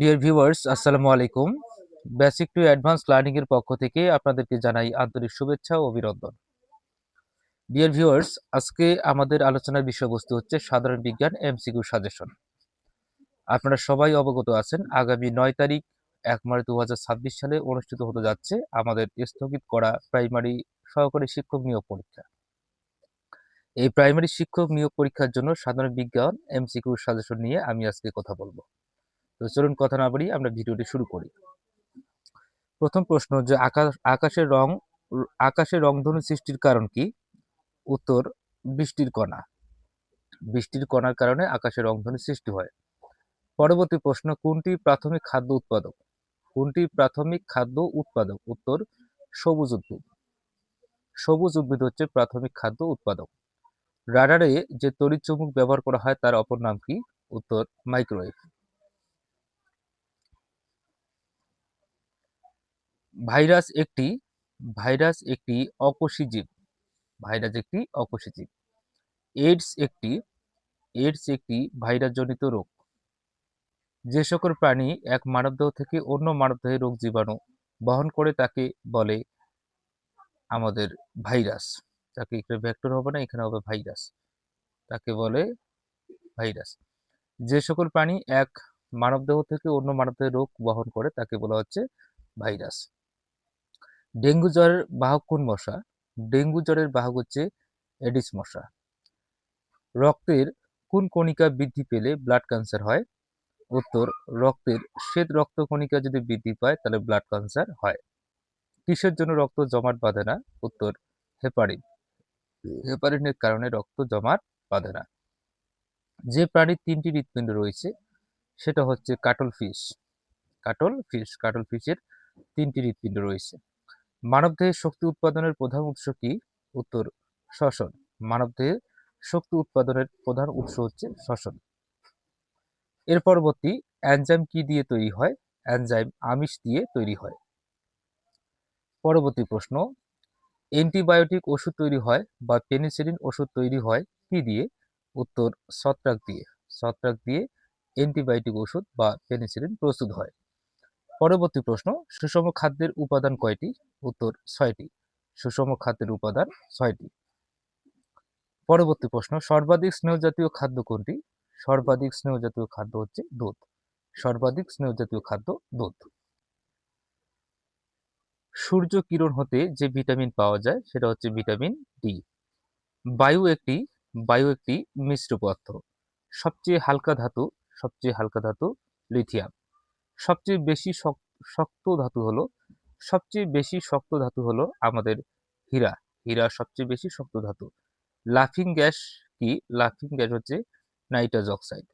Dear viewers আসসালামু আলাইকুম। Basic to advance learning এর পক্ষ থেকে আপনাদেরকে জানাই আন্তরিক শুভেচ্ছা ও অভিনন্দন। ডিয়ার ভিউয়ার্স আজকে আমাদের আলোচনার বিষয়বস্তু হচ্ছে সাধারণ বিজ্ঞান এমসিকিউ সাজেশন আপনারা সবাই অবগত আছেন, আগামী নয় তারিখ, এক মার্চ দু হাজার ছাব্বিশ সালে অনুষ্ঠিত হতে যাচ্ছে আমাদের স্থগিত করা প্রাইমারি সহকারী শিক্ষক নিয়োগ পরীক্ষা। এই প্রাইমারি শিক্ষক নিয়োগ পরীক্ষার জন্য সাধারণ বিজ্ঞান এমসিকিউ সাজেশন নিয়ে আমি আজকে কথা বলব। তো চলুন কথা না বাড়ি আমরা ভিডিওটি শুরু করি। প্রথম প্রশ্ন যে আকাশ, আকাশের রং, আকাশের রংধনু সৃষ্টির কারণ কি? উত্তর, বৃষ্টির কণা। বৃষ্টির কণার কারণে আকাশের রংধনু সৃষ্টি হয়। পরবর্তী প্রশ্ন, কোনটি প্রাথমিক খাদ্য উৎপাদক? কোনটি প্রাথমিক খাদ্য উৎপাদক? উত্তর, সবুজ উদ্ভিদ। সবুজ উদ্ভিদ হচ্ছে প্রাথমিক খাদ্য উৎপাদক। রাডারে যে তড়িৎ চুম্বক ব্যবহার করা হয় তার অপর নাম কি? উত্তর, মাইক্রোওয়েভ। ভাইরাস একটি ভাইরাস একটি অকোষী জীব। ভাইরাস একটি অকোষী জীব। এইডস একটি এইডস একটি ভাইরাসজনিত রোগ। যে সকল প্রাণী এক মানবদেহ থেকে অন্য মানবদেহে রোগ জীবাণু বহন করে তাকে বলে আমাদের ভাইরাস। তাকে এখানে ভেক্টর হবে না, এখানে হবে ভাইরাস। তাকে বলে ভাইরাস। যে সকল প্রাণী এক মানবদেহ থেকে অন্য মানবদেহে রোগ বহন করে তাকে বলা হচ্ছে ভাইরাস। ডেঙ্গু জ্বরের বাহক কোন মশা? ডেঙ্গু জ্বরের বাহক হচ্ছে এডিস মশা। রক্তের কোন কণিকা বৃদ্ধি পেলে ব্লাড ক্যান্সার হয়? উত্তর, রক্তের শ্বেত রক্ত কণিকা যদি বৃদ্ধি পায় তাহলে ব্লাড ক্যান্সার হয়। কিসের জন্য রক্ত জমাট বাঁধে না? উত্তর, হেপারিন। হেপারিনের কারণে রক্ত জমাট বাঁধে না। যে প্রাণীর তিনটি হৃৎপিণ্ড রয়েছে, সেটা হচ্ছে কাটল ফিশ কাটল ফিশ কাটল ফিশের তিনটি হৃৎপিণ্ড রয়েছে। মানবদেহে শক্তি উৎপাদনের প্রধান উৎস কি? উত্তর, শ্বসন। মানবদেহে শক্তি উৎপাদনের প্রধান উৎস হচ্ছে শ্বসন। এর পরবর্তী অ্যানজাইম কি দিয়ে তৈরি হয়? অ্যানজাইম আমিষ দিয়ে তৈরি হয়। পরবর্তী প্রশ্ন, অ্যান্টিবায়োটিক ওষুধ তৈরি হয় বা পেনিসিলিন ওষুধ তৈরি হয় কি দিয়ে? উত্তর, ছত্রাক দিয়ে। ছত্রাক দিয়ে অ্যান্টিবায়োটিক ওষুধ বা পেনিসিলিন প্রস্তুত হয়। পরবর্তী প্রশ্ন, সুষম খাদ্যের উপাদান কয়টি? উত্তর, ছয়টি। সুষম খাদ্যের উপাদান ছয়টি। পরবর্তী প্রশ্ন, সর্বাধিক স্নেহ জাতীয় খাদ্য কোনটি? সর্বাধিক স্নেহ জাতীয় খাদ্য হচ্ছে দুধ। সর্বাধিক স্নেহ জাতীয় খাদ্য দুধ। সূর্য কিরণ হতে যে ভিটামিন পাওয়া যায়, সেটা হচ্ছে ভিটামিন ডি। বায়ু একটি বায়ু একটি মিশ্র পদার্থ। সবচেয়ে হালকা ধাতু, সবচেয়ে হালকা ধাতু লিথিয়াম। সবচেয়ে বেশি শক্ত ধাতু হলো, সবচেয়ে বেশি শক্ত ধাতু হলো আমাদের হীরা। হীরা সবচেয়ে বেশি শক্ত ধাতু। লাফিং গ্যাস কি? লাফিং গ্যাস হচ্ছে নাইট্রোজ অক্সাইড।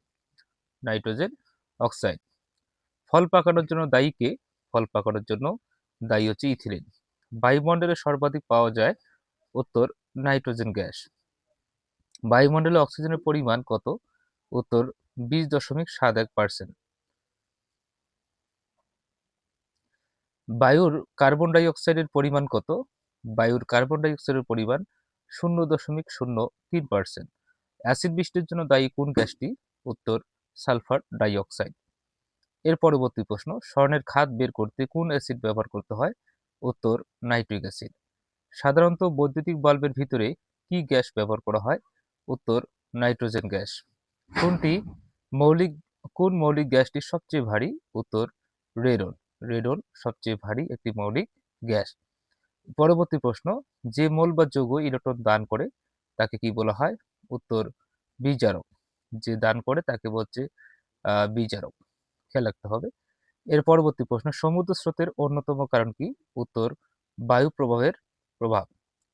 Nitrogen oxide. ফল পাকানোর জন্য দায়ী কে? ফল পাকানোর জন্য দায়ী হচ্ছে ইথিলিন। বায়ুমণ্ডলে সর্বাধিক পাওয়া যায় উত্তর নাইট্রোজেন গ্যাস। বায়ুমণ্ডলে অক্সিজেনের পরিমাণ কত? উত্তর বিশ দশমিক সাত এক পার্সেন্ট বায়ুর কার্বন ডাইঅক্সাইডের পরিমাণ কত? বায়ুর কার্বন ডাইঅক্সাইডের পরিমাণ শূন্য দশমিক শূন্য তিন পার্সেন্ট অ্যাসিড বৃষ্টির জন্য দায়ী কোন গ্যাসটি? উত্তর সালফার ডাইঅক্সাইড এর পরবর্তী প্রশ্ন, স্বর্ণের খাত বের করতে কোন অ্যাসিড ব্যবহার করতে হয়? উত্তর নাইট্রিক অ্যাসিড সাধারণত বৈদ্যুতিক বাল্বের ভিতরে কি গ্যাস ব্যবহার করা হয়? উত্তর নাইট্রোজেন গ্যাস। কোনটি মৌলিক, কোন মৌলিক গ্যাসটি সবচেয়ে ভারী? উত্তর রেডন রেডন সবচেয়ে ভারী একটি মৌলিক গ্যাস। পরবর্তী প্রশ্ন, যে মৌল বা যৌগ ইলেকট্রন দান করে, তাকে কি বলা হয়? উত্তর বিজারক যে দান করে, তাকে বলছে বিজারক খেয়াল রাখতে হবে। এর পরবর্তী প্রশ্ন, সমুদ্র স্রোতের অন্যতম কারণ কি? উত্তর, বায়ু প্রবাহের প্রভাব।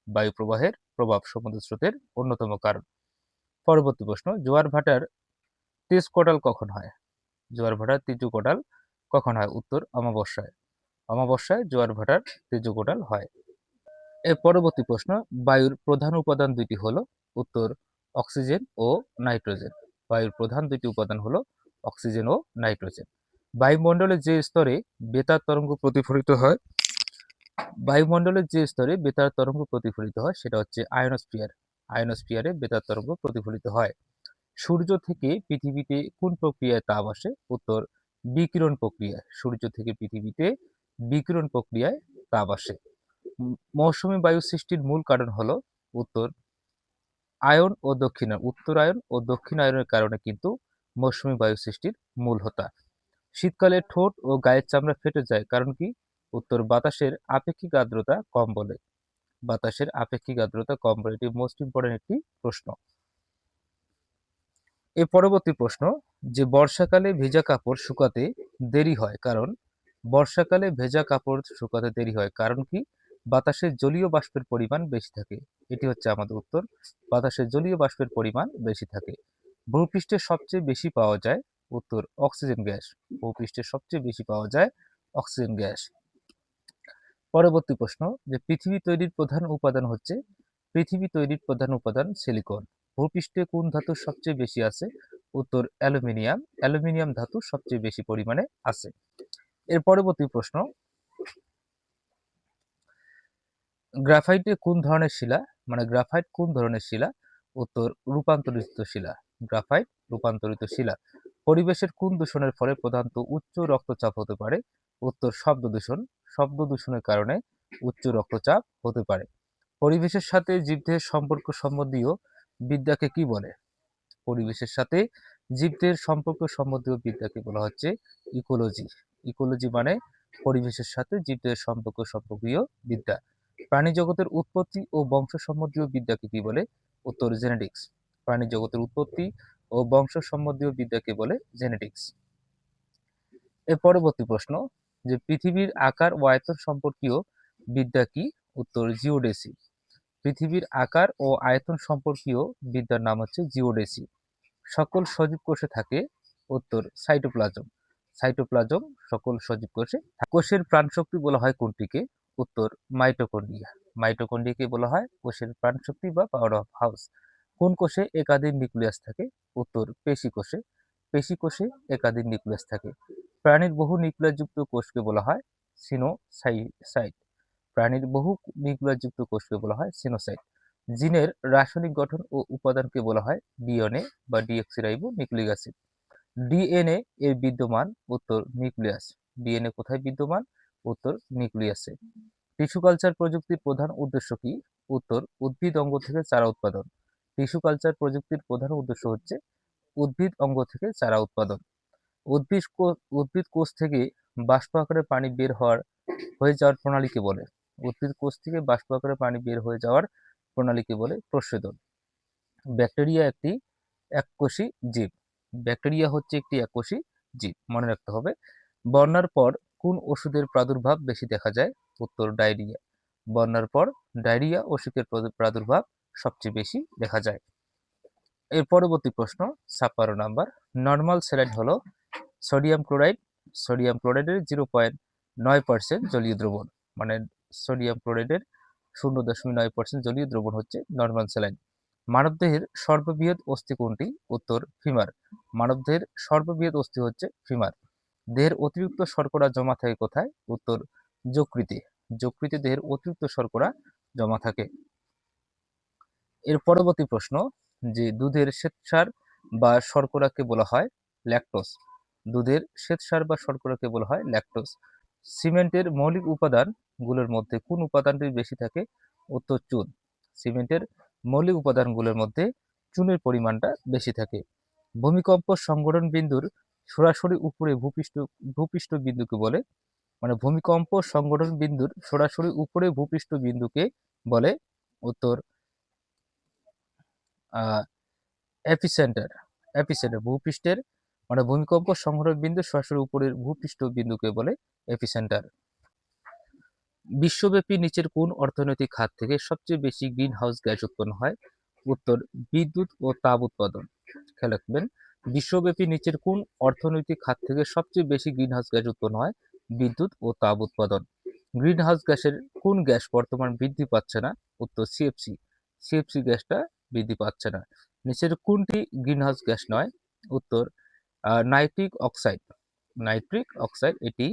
বায়ু প্রবাহের প্রভাব সমুদ্র স্রোতের অন্যতম কারণ। পরবর্তী প্রশ্ন, জোয়ার ভাটার তেজ কোটাল কখন হয়? জোয়ার ভাটার তৃতীয় কোটাল কখন হয়? উত্তর অমাবস্যায়। অমাবস্যায় জোয়ার ভাটার তৃতীয় কোটাল হয়। এর পরবর্তী প্রশ্ন, বায়ুর প্রধান উপাদান দুইটি হলো উত্তর অক্সিজেন ও নাইট্রোজেন। বায়ুর প্রধান দুইটি উপাদান হলো অক্সিজেন ও নাইট্রোজেন। বায়ুমণ্ডলের যে স্তরে বেতার তরঙ্গ প্রতিফলিত হয়, বায়ুমণ্ডলের যে স্তরে বেতার তরঙ্গ প্রতিফলিত হয়, সেটা হচ্ছে আয়নোস্ফিয়ার। আয়নোস্ফিয়ারে বেতার তরঙ্গ প্রতিফলিত হয়। সূর্য থেকে পৃথিবীতে কোন প্রক্রিয়ায় তাপ আসে? উত্তর বিকিরণ প্রক্রিয়ায় সূর্য থেকে পৃথিবীতে বিকিরণ প্রক্রিয়ায় তাপ আসে। মৌসুমী বায়ু সৃষ্টির মূল কারণ হলো উত্তর আয়ন ও দক্ষিণায়ন উত্তরায়ন ও দক্ষিণায়নের কারণে কিন্তু মৌসুমী বায়ু সৃষ্টির মূল হতা। শীতকালে ঠোঁট ও গায়ের চামড়া ফেটে যায় কারণ কি? উত্তর বাতাসের আপেক্ষিক আর্দ্রতা কম বলে। বাতাসের আপেক্ষিক আর্দ্রতা কম বলে এটি মোস্ট ইম্পর্টেন্ট একটি প্রশ্ন। এর পরবর্তী প্রশ্ন, যে বর্ষাকালে ভেজা কাপড় শুকাতে দেরি হয়, কারণ? বর্ষাকালে ভেজা কাপড় শুকাতে দেরি হয়, কারণ কি? বাতাসে জলীয় বাষ্পের পরিমাণ বেশি থাকে। এটি হচ্ছে আমাদের উত্তর। বাতাসে জলীয় বাষ্পের পরিমাণ বেশি থাকে। ভূপৃষ্ঠে সবচেয়ে বেশি পাওয়া যায় উত্তর, অক্সিজেন গ্যাস। ভূপৃষ্ঠে সবচেয়ে বেশি পাওয়া যায় অক্সিজেন গ্যাস। পরবর্তী প্রশ্ন, যে পৃথিবী তৈরির প্রধান উপাদান হচ্ছে, পৃথিবী তৈরির প্রধান উপাদান সিলিকন। ভূপৃষ্ঠে কোন ধাতু সবচেয়ে বেশি আছে? উত্তর, অ্যালুমিনিয়াম। অ্যালুমিনিয়াম ধাতু সবচেয়ে বেশি পরিমাণে আছে। এর পরবর্তী প্রশ্ন। গ্রাফাইটে কোন ধরনের শিলা? মানে গ্রাফাইট কোন ধরনের শিলা? উত্তর, রূপান্তরিত শিলা। গ্রাফাইট, রূপান্তরিত শিলা। পরিবেশের কোন দূষণের ফলে প্রধানত উচ্চ রক্তচাপ হতে পারে? উত্তর, শব্দ দূষণ। শব্দ দূষণের কারণে উচ্চ রক্তচাপ হতে পারে। পরিবেশের সাথে জীবদের সম্পর্ক সম্বন্ধীয় বিদ্যাকে কি বলে? পরিবেশের সাথে জীবদের সম্পর্ক সম্বন্ধীয় বিদ্যাকে বলা হচ্ছে ইকোলজি ইকোলজি মানে পরিবেশের সাথে জীবদের সম্পর্ক সম্পর্কীয় বিদ্যা। প্রাণী জগতের উৎপত্তি ও বংশ সম্বন্ধীয় বিদ্যাকে কি বলে? উত্তর জেনেটিক্স প্রাণী জগতের উৎপত্তি ও বংশ সম্বন্ধীয় বিদ্যাকে বলে জেনেটিক্স এর পরবর্তী প্রশ্ন, যে পৃথিবীর আকার ও আয়তন সম্পর্কীয় বিদ্যা কি? উত্তর জিওডেসি পৃথিবীর আকার ও আয়তন সম্পর্কীয় বিদ্যার নাম হচ্ছে জিওডেসি। সকল সজীব কোষে থাকে উত্তর সাইটোপ্লাজম। সাইটোপ্লাজম সকল সজীব কোষে। কোষের প্রাণশক্তি বলা হয় কোনটিকে? উত্তর মাইটোকন্ড্রিয়া। মাইটোকন্ড্রিয়াকে বলা হয় কোষের প্রাণশক্তি বা পাওয়ার অফ হাউস কোন কোষে একাধিক নিউক্লিয়াস থাকে? উত্তর পেশি কোষে পেশি কোষে একাধিক নিউক্লিয়াস থাকে। প্রাণীর বহু নিউক্লিয়াসযুক্ত কোষকে বলা হয় সিনোসাইট প্রাণীর বহু নিউক্লিয়াসযুক্ত কোষকে বলা হয় সিনোসাইট। জিনের রাসায়নিক গঠন ও উপাদানকে বলা হয় ডিএনএ বা ডিঅক্সিরাইবো নিউক্লিক অ্যাসিড। ডিএনএ এর বিদ্যমান উত্তর নিউক্লিয়াস। ডিএনএ কোথায় বিদ্যমান? উত্তর নিউক্লিয়াসে। টিস্যু কালচার প্রযুক্তির প্রধান উদ্দেশ্য কি? উত্তর, উদ্ভিদ অঙ্গ থেকে চারা উৎপাদন। টিস্যু কালচার প্রযুক্তির প্রধান উদ্দেশ্য হচ্ছে উদ্ভিদ অঙ্গ থেকে চারা উৎপাদন। উদ্ভিদ উদ্ভিদ কোষ থেকে বাষ্প আকারে পানি বের হওয়ার, হয়ে যাওয়ার প্রণালীকে বলে। উদ্ভিদ কোষ থেকে বাষ্প আকারে পানি বের হয়ে যাওয়ার প্রণালীকে বলে প্রস্বেদন ব্যাকটেরিয়া একটি এককোষী জীব। ব্যাকটেরিয়া হচ্ছে একটি এককোষী জীব, মনে রাখতে হবে। বন্যার পর কোন ওষুধের প্রাদুর্ভাব বেশি দেখা যায়? উত্তর, ডায়রিয়া। বন্যার পর ডায়রিয়া প্রাদুর- প্রাদুর্ভাব সবচেয়ে বেশি দেখা যায়। এর পরবর্তী প্রশ্ন, ছাপ্পান্ন নাম্বার। নর্মাল স্যালাইন হলো সোডিয়াম ক্লোরাইড। সোডিয়াম ক্লোরাইডের জিরো পয়েন্ট নয় পার্সেন্ট জলীয় দ্রবণ মানে সোডিয়াম ক্লোরাইডের শূন্য দশমিক নয় পার্সেন্ট জলীয় দ্রবণ হচ্ছে নর্মাল স্যালাইন মানবদেহের সর্ববৃহৎ অস্থি কোনটি? উত্তর ফিমার মানবদেহের সর্ববৃহৎ অস্থি হচ্ছে ফিমার দেহের অতিরিক্ত শর্করা জমা থাকে কোথায়? উত্তর, যকৃতে। যকৃতে দেহের অতিরিক্ত শর্করা জমা থাকে। এর পরবর্তী প্রশ্ন, যে দুধের শ্বেতসার বা শর্করাকে বলা হয় ল্যাকটোস দুধের শ্বেতসার বা শর্করাকে বলা হয় ল্যাকটোস সিমেন্টের মৌলিক উপাদানগুলোর মধ্যে কোন উপাদানটি বেশি থাকে? উত্তর চুন। সিমেন্টের মৌলিক উপাদানগুলোর মধ্যে চুনের পরিমাণটা বেশি থাকে। ভূমিকম্প সংগঠন বিন্দুর সরাসরি উপরে ভূপৃষ্ঠ ভূপৃষ্ঠ বিন্দুকে বলে মানে ভূমিকম্প সংগঠন বিন্দুর সরাসরি উপরে ভূপৃষ্ঠ বিন্দুকে বলে উত্তর এপিসেন্টার। এপিসেন্টার, ভূপৃষ্ঠের মানে ভূমিকম্প সংঘটন বিন্দু সরাসরি উপরের ভূপৃষ্ঠ বিন্দুকে বলে এপিসেন্টার। বিশ্বব্যাপী নিচের কোন অর্থনৈতিক খাত থেকে সবচেয়ে বেশি গ্রিন হাউস গ্যাস উৎপন্ন হয়? উত্তর, বিদ্যুৎ ও তাপ উৎপাদন। খেয়াল রাখবেন, বিশ্বব্যাপী নিচের কোন অর্থনৈতিক খাত থেকে সবচেয়ে বেশি গ্রিন হাউস গ্যাস উৎপন্ন হয়? বিদ্যুৎ ও তাপ উৎপাদন। গ্রিন হাউস গ্যাসের কোন গ্যাস বর্তমান বৃদ্ধি পাচ্ছে না? উত্তর সিএফসি সিএফসি গ্যাসটা বৃদ্ধি পাচ্ছে না। নিচের কোনটি গ্রিনহাউস গ্যাস নয়? উত্তর নাইট্রিক অক্সাইড। নাইট্রিক অক্সাইড এটি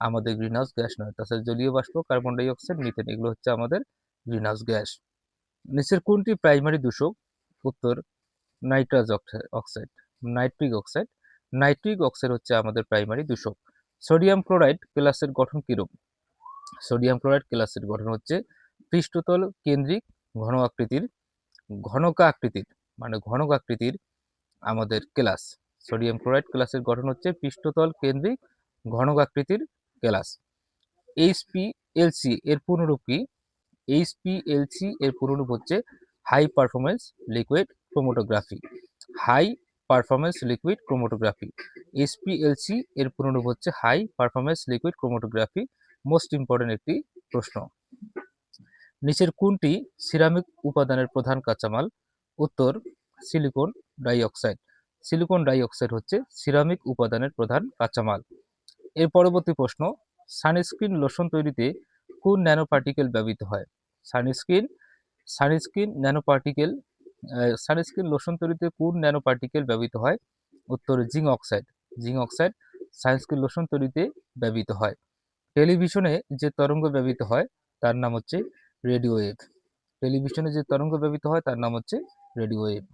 আমাদের গ্রিনহাউস গ্যাস নয়, তাছাড়া জলীয় বাষ্প কার্বন ডাই অক্সাইড মিথেন এগুলো হচ্ছে আমাদের গ্রিনহাউস গ্যাস নিচের কোনটি প্রাইমারি দূষক? উত্তর nitrous oxide nitric oxide nitric oxide হচ্ছে আমাদের প্রাইমারি দূষক। সোডিয়াম ক্লোরাইড ক্লাসের গঠন কিরূপ? সোডিয়াম ক্লোরাইড ক্লাসের গঠন হচ্ছে পৃষ্ঠতল কেন্দ্রিক ঘন আকৃতির, ঘনকা আকৃতির মানে ঘনক আকৃতির আমাদের ক্লাস সোডিয়াম ক্লোরাইড ক্লাসের গঠন হচ্ছে পৃষ্ঠতল কেন্দ্রিক ঘনক আকৃতির ক্লাস এইচপিএলসি এর পুনরূপ কি? এইচপিএলসি এর পুনরূপ হচ্ছে high performance liquid chromatography high performance liquid chromatography HPLC এর পুনরূপ হচ্ছে high performance liquid chromatography most important একটি প্রশ্ন। নিচের কোনটি সিরামিক উপাদানের প্রধান কাঁচামাল? উত্তর সিলিকন ডাইঅক্সাইড সিলিকন ডাইঅক্সাইড হচ্ছে সিরামিক উপাদানের প্রধান কাঁচামাল। এর পরবর্তী প্রশ্ন, সানস্ক্রিন লোশন তৈরিতে কোন ন্যানো পার্টিকেল ব্যবহৃত হয়? Sunscreen sunscreen nano particle sunscreen lotion তৈরিতে কোন ন্যানো পার্টিকেল ব্যবহৃত হয়? উত্তর, zinc oxide. Zinc oxide sunscreen lotion তৈরিতে ব্যবহৃত হয়। টেলিভিশনে যে তরঙ্গ ব্যবহৃত হয়, তার নাম হচ্ছে রেডিও ওয়েভ। টেলিভিশনে যে তরঙ্গ ব্যবহৃত হয়, তার নাম হচ্ছে রেডিও ওয়েভ।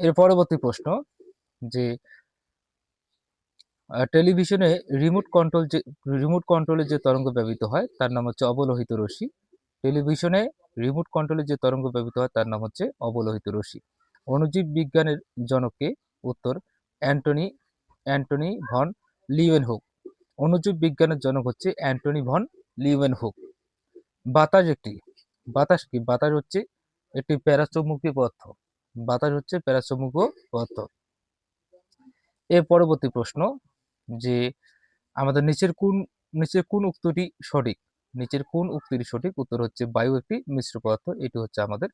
এর পরবর্তী প্রশ্ন, যে টেলিভিশনে রিমোট কন্ট্রোল যে রিমোট কন্ট্রোলে যে তরঙ্গ ব্যবহৃত হয়, তার নাম হচ্ছে অবলোহিত রশ্মি। টেলিভিশনে রিমোট কন্ট্রোলে যে তরঙ্গ ব্যবহৃত হয়, তার নাম হচ্ছে অবলোহিত রশ্মি। অণুজীব বিজ্ঞানের জনককে উত্তর Antonie Antonie van Leeuwenhoek অণুজীব বিজ্ঞানের জনক হচ্ছে অ্যান্টনি ভন লিওয়েন হুক বাতাস একটি, বাতাস কি? বাতাস হচ্ছে একটি প্যারাচৌম্বকীয় পদার্থ। বাতাস হচ্ছে প্যারাচৌম্বকীয় পদার্থ। এর পরবর্তী প্রশ্ন যে আমাদের নিচের কোন নিচের কোন উক্তিটি সঠিক? নিচের কোন উক্তিটি সঠিক? উত্তর হচ্ছে বায়ু একটি মিশ্র পদার্থ। এটি হচ্ছে আমাদের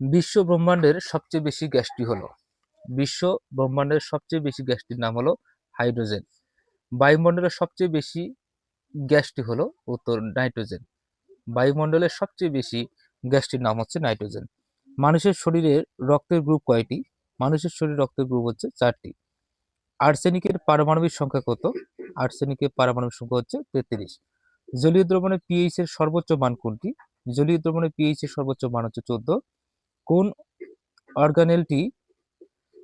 বিশ্ব ব্রহ্মাণ্ডের সবচেয়ে বেশি গ্যাসটি হলো। বিশ্ব ব্রহ্মাণ্ডের সবচেয়ে বেশি গ্যাসটির নাম হলো হাইড্রোজেন। বায়ুমণ্ডলের সবচেয়ে বেশি গ্যাসটি হলো উত্তর নাইট্রোজেন। বায়ুমণ্ডলের সবচেয়ে বেশি গ্যাসটির নাম হচ্ছে নাইট্রোজেন। মানুষের শরীরের রক্তের গ্রুপ কয়টি? মানুষের শরীর রক্তের গ্রুপ হচ্ছে চারটি। আর্সেনিকের পারমাণবিক সংখ্যা কত? আর্সেনিকের পারমাণবিক সংখ্যা হচ্ছে তেত্রিশ। জলীয় দ্রবণের পিএইচ এর সর্বোচ্চ মান কোনটি? জলীয় দ্রবণের পিএইচ এর সর্বোচ্চ মান হচ্ছে চোদ্দ। কোন অর্গানেলটি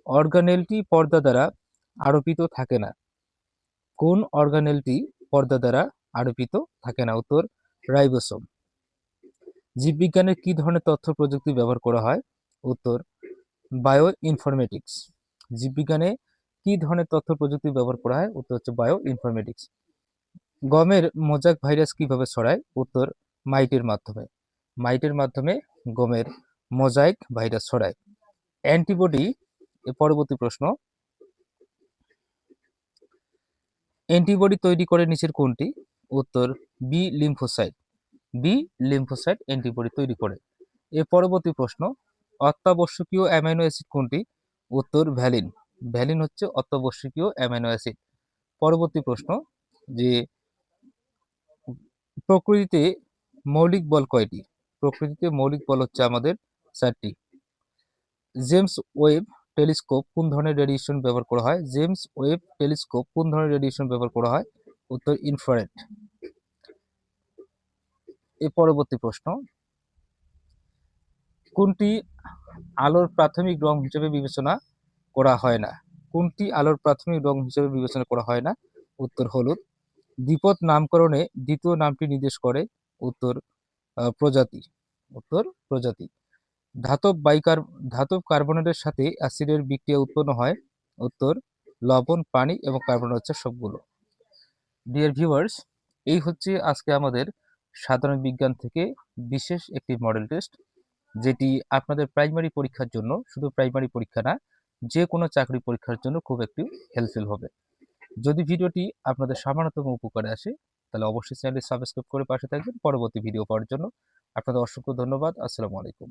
অর্গানেলটি পর্দা দ্বারা আরোপিত থাকে না? কোন অর্গানেলটি পর্দা দ্বারা আরোপিত থাকে না? উত্তর, রাইবোসোম। জীববিজ্ঞানের কি ধরনের তথ্য প্রযুক্তি ব্যবহার করা হয়? উত্তর বায়ো ইনফরমেটিক্স জীববিজ্ঞানে কি ধরনের তথ্য প্রযুক্তি ব্যবহার করা হয়? উত্তর হচ্ছে বায়ো ইনফরমেটিক্স গমের মোজাক ভাইরাস কীভাবে ছড়ায়? উত্তর, মাইটের মাধ্যমে। মাইটের মাধ্যমে গমের মোজাইক ভাইরাস ছড়ায়। অ্যান্টিবডি পরবর্তী প্রশ্ন। অ্যান্টিবডি তৈরি করে নিচের কোনটি? উত্তর, B lymphocyte. B lymphocyte antibody তৈরি করে। এর পরবর্তী প্রশ্ন। অত্যাবশ্যকীয় অ্যামাইনো অ্যাসিড কোনটি? উত্তর, ভ্যালিন। ভ্যালিন হচ্ছে অত্যাবশ্যকীয় অ্যামাইনো অ্যাসিড। পরবর্তী প্রশ্ন, যে প্রকৃতিতে মৌলিক বল কয়টি? প্রকৃতিতে মৌলিক বল হচ্ছে আমাদের চারটি। জেমস ওয়েব টেলিস্কোপ কোন ধরনের রেডিয়েশন ব্যবহার করা হয়? জেমস ওয়েব টেলিস্কোপ কোন ধরনের রেডিয়েশন ব্যবহার করা হয়? উত্তর, ইনফ্রারেড। এর পরবর্তী প্রশ্ন, কোনটি আলোর প্রাথমিক রং হিসেবে বিবেচনা করা হয় না। কোনটি আলোর প্রাথমিক রং হিসেবে বিবেচনা করা হয় না? উত্তর হলুদ। দ্বিপদ নামকরণে দ্বিতীয় নামটি নির্দেশ করে। উত্তর প্রজাতি। উত্তর, প্রজাতি। ধাতব বাইকার, ধাতব কার্বনেটের সাথে অ্যাসিডের বিক্রিয়া উৎপন্ন হয়। উত্তর, লবণ, পানি এবং কার্বন হচ্ছে সবগুলো। ডিয়ার ভিউয়ার্স এই হচ্ছে আজকে আমাদের সাধারণ বিজ্ঞান থেকে বিশেষ একটি মডেল টেস্ট যেটি আপনাদের প্রাইমারি পরীক্ষার জন্য। শুধু প্রাইমারি পরীক্ষা না যে কোনো চাকরি পরীক্ষার জন্য খুব একটি হেল্পফুল হবে। যদি ভিডিওটি আপনাদের সামান্যতম উপকারে আসে, তাহলে অবশ্যই চ্যানেলটি সাবস্ক্রাইব করে পাশে থাকবেন। পরবর্তী ভিডিও পাওয়ার জন্য আপনাদের অসংখ্য ধন্যবাদ। আসসালামু আলাইকুম।